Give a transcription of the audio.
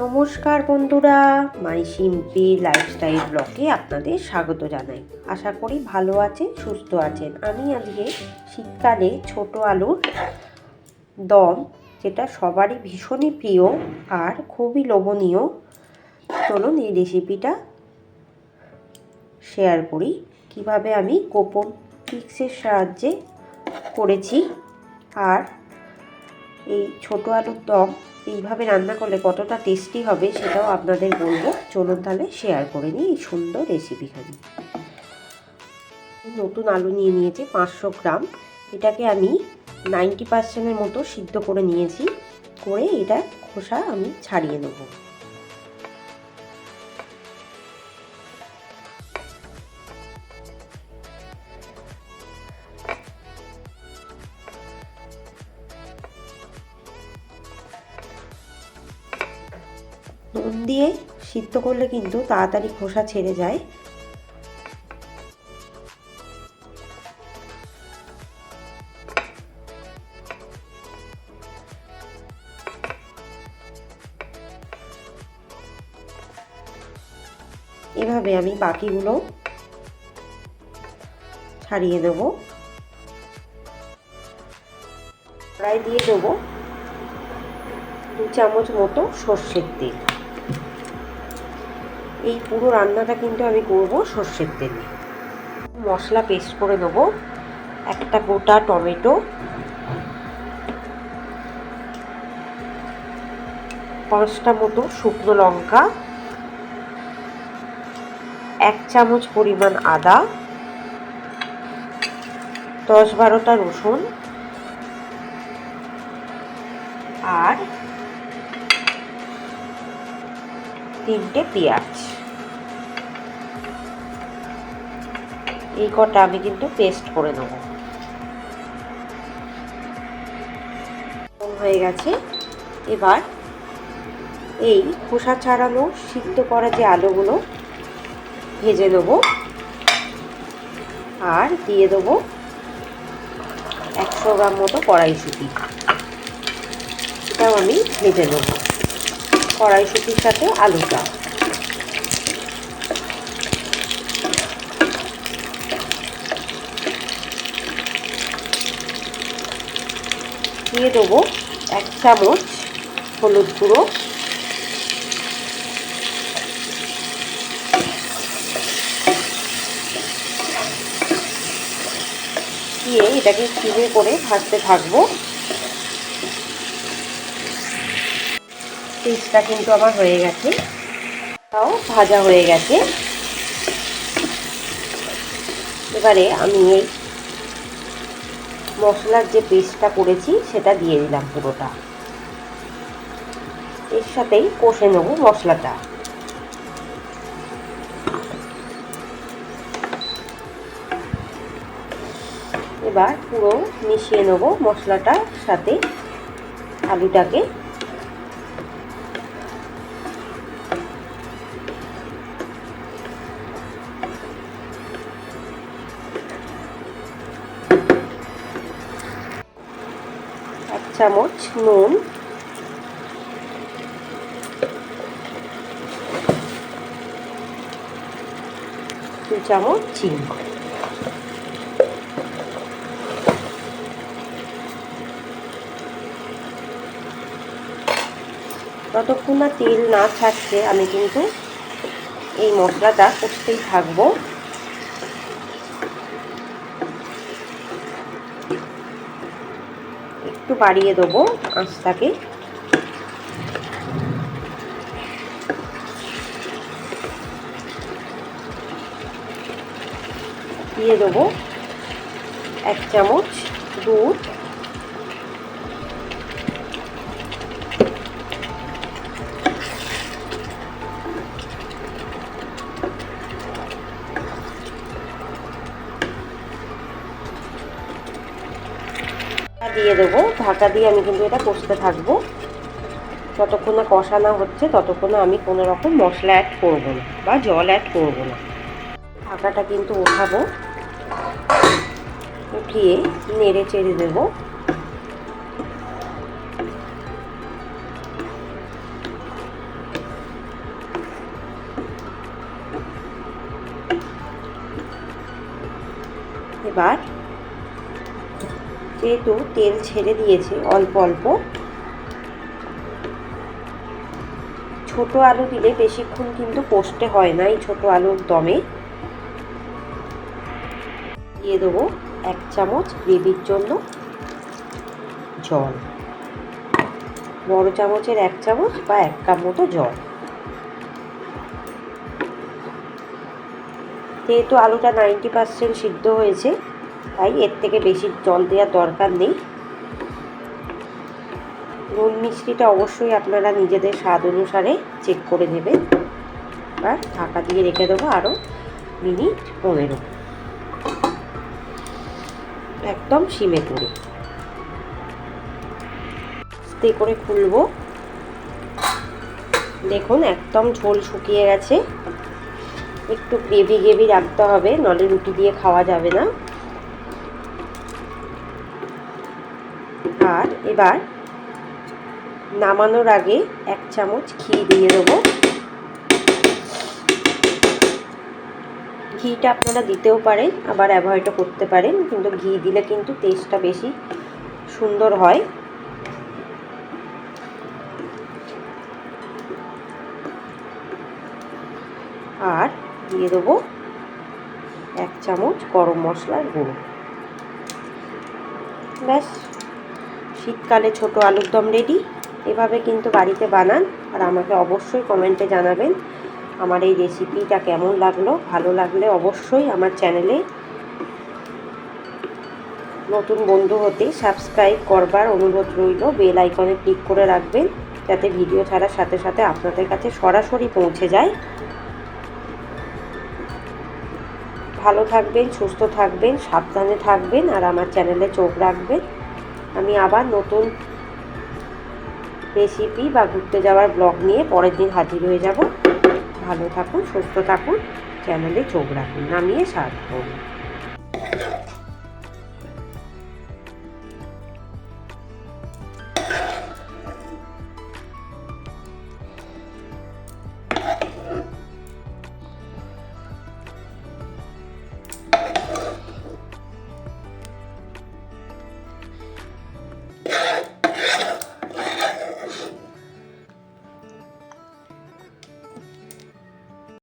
নমস্কার বন্ধুরা, মাই সিম্পি লাইফস্টাইল ব্লগে আপনাদের স্বাগত জানাই। আশা করি ভালো আছেন, সুস্থ আছেন। আমি আজকে শীতকালে ছোট আলুর দম, যেটা সবারই ভীষণই প্রিয় আর খুবই লোভনীয়। চলুন এই রেসিপিটা শেয়ার করি। কীভাবে আমি গোপন টিক্সের সাহায্যে করেছি আর এই ছোট আলুর দম এইভাবে রান্না করলে কতটা টেস্টি হবে সেটাও আপনাদের বলব। চলুন তাহলে শেয়ার করে নিই এই সুন্দর রেসিপিখানি নতুন আলু নিয়ে নিয়েছি পাঁচশো গ্রাম। এটাকে আমি নাইনটি পার্সেন্টের মতো সিদ্ধ করে নিয়েছি। করে এটা খোসা আমি ছাড়িয়ে নেব। নুন দিয়ে সিদ্ধ করলে কিন্তু তাড়াতাড়ি খোসা ছেড়ে যায়। এভাবে আমি বাকিগুলো ছাড়িয়ে দেব। কড়াই দিয়ে দেবো দু চামচ মতো সর্ষের তেল। এই পুরো রান্নাটা কিন্তু আমি করব সর্ষের তেলে। মশলা পেস্ট করে নেব, একটা গোটা টমেটো। পাঁচটা মতো শুকনো লঙ্কা। এক চামচ পরিমাণ আদা। দশ বারোটা রসুন। আর তিনটে পেঁয়াজ। এই কটা আমি কিন্তু পেস্ট করে নেব। হয়ে গেছে। এবার এই খোসা ছাড়ানো সিদ্ধ করা যে আলুগুলো ভেজে নেব। আর দিয়ে দেবো একশো গ্রাম মতো কড়াইশুঁটি। এটাও আমি ভেজে নেব। কড়াইশুঁটির সাথে আলুটা। দিয়ে দেবো এক চামচ হলুদ গুঁড়ো। দিয়ে এটাকে চিনে করে ভাজতে থাকব। পেস্টটা কিন্তু আমার হয়ে গেছে। তাও ভাজা হয়ে গেছে। এবারে আমি এই মশলার যে পেস্টটা করেছি, সেটা দিয়ে দিলাম পুরোটা। এর সাথেই কষে নেব মশলাটা। এবার পুরো মিশিয়ে নেব মশলাটার সাথে আলুটাকে। চামচ, নুন। দু চামচ চিনি। যতক্ষণ না তেল না ছাড়ছে আমি কিন্তু এই মশলাটা কষতেই থাকব। একটু বাড়িয়ে দেবো আঁচটাকে। দিয়ে দেবো এক চামচ দুধ। দিয়ে দেবো। ঢাকা দিয়ে আমি কিন্তু এটা কষতে থাকব। যতক্ষণ না কষানো হচ্ছে, ততক্ষণ আমি কোনো রকম মশলা অ্যাড করব না বা জল অ্যাড করব না। ঢাকাটা কিন্তু উঠাবো উঠিয়ে নেড়ে চেড়ে দেবো। এবার যেহেতু তেল ছেড়ে দিয়েছে, অল্প অল্প। ছোট আলু দিলে বেশিক্ষণ কিন্তু কষতে হয় না এই ছোট আলুর দমে। দিয়ে দেবো এক চামচ গ্রেভির জন্য জল। বড় চামচের এক চামচ বা এক কাপ মতো জল। যেহেতু আলুটা নাইনটি পার্সেন্ট সিদ্ধ হয়েছে তাই এর থেকে বেশি জল দেওয়ার দরকার নেই। নুন মিষ্টিটা অবশ্যই আপনারা নিজেদের স্বাদ অনুসারে চেক করে নেবেন। আর ঢাকা দিয়ে রেখে দেবো আরও মিনিট পনেরো। একদম সিমে করে আস্তে করে খুলবো। দেখুন একদম ঝোল শুকিয়ে গেছে। একটু গ্রেভি গ্রেভি রাখতে হবে, নলে রুটি দিয়ে খাওয়া যাবে না আর এবার নামানোর আগে এক চামচ ঘি দিয়ে দেবো। ঘিটা আপনারা দিতেও পারেন, আবার অ্যাভয়েডও করতে পারেন, কিন্তু ঘি দিলে কিন্তু টেস্টটা বেশি সুন্দর হয়। আর দিয়ে দেবো এক চামচ গরম মশলার গুঁড়ো। ব্যাস। শীতকালে ছোট আলুর দম রেডি এভাবে কিন্তু বাড়িতে বানান আর আমাকে অবশ্যই কমেন্টে জানাবেন আমার এই রেসিপিটা কেমন লাগল। ভালো লাগলে অবশ্যই আমার চ্যানেলে নতুন বন্ধু হতে সাবস্ক্রাইব করবার অনুরোধ রইল। বেল আইকনে ক্লিক করে রাখবেন যাতে ভিডিও ছাড়ার সাথে সাথে আপনাদের কাছে সরাসরি পৌঁছে যায়। ভালো থাকবেন, সুস্থ থাকবেন, সাবধানে থাকবেন আর আমার চ্যানেলে চোখ রাখবেন। আমি আবার নতুন রেসিপি বা ঘুরতে যাওয়ার ব্লগ নিয়ে পরের দিন হাজির হয়ে যাব। ভালো থাকুন, সুস্থ থাকুন চ্যানেলে চোখ রাখুন, নামিয়ে সার্ভ করুন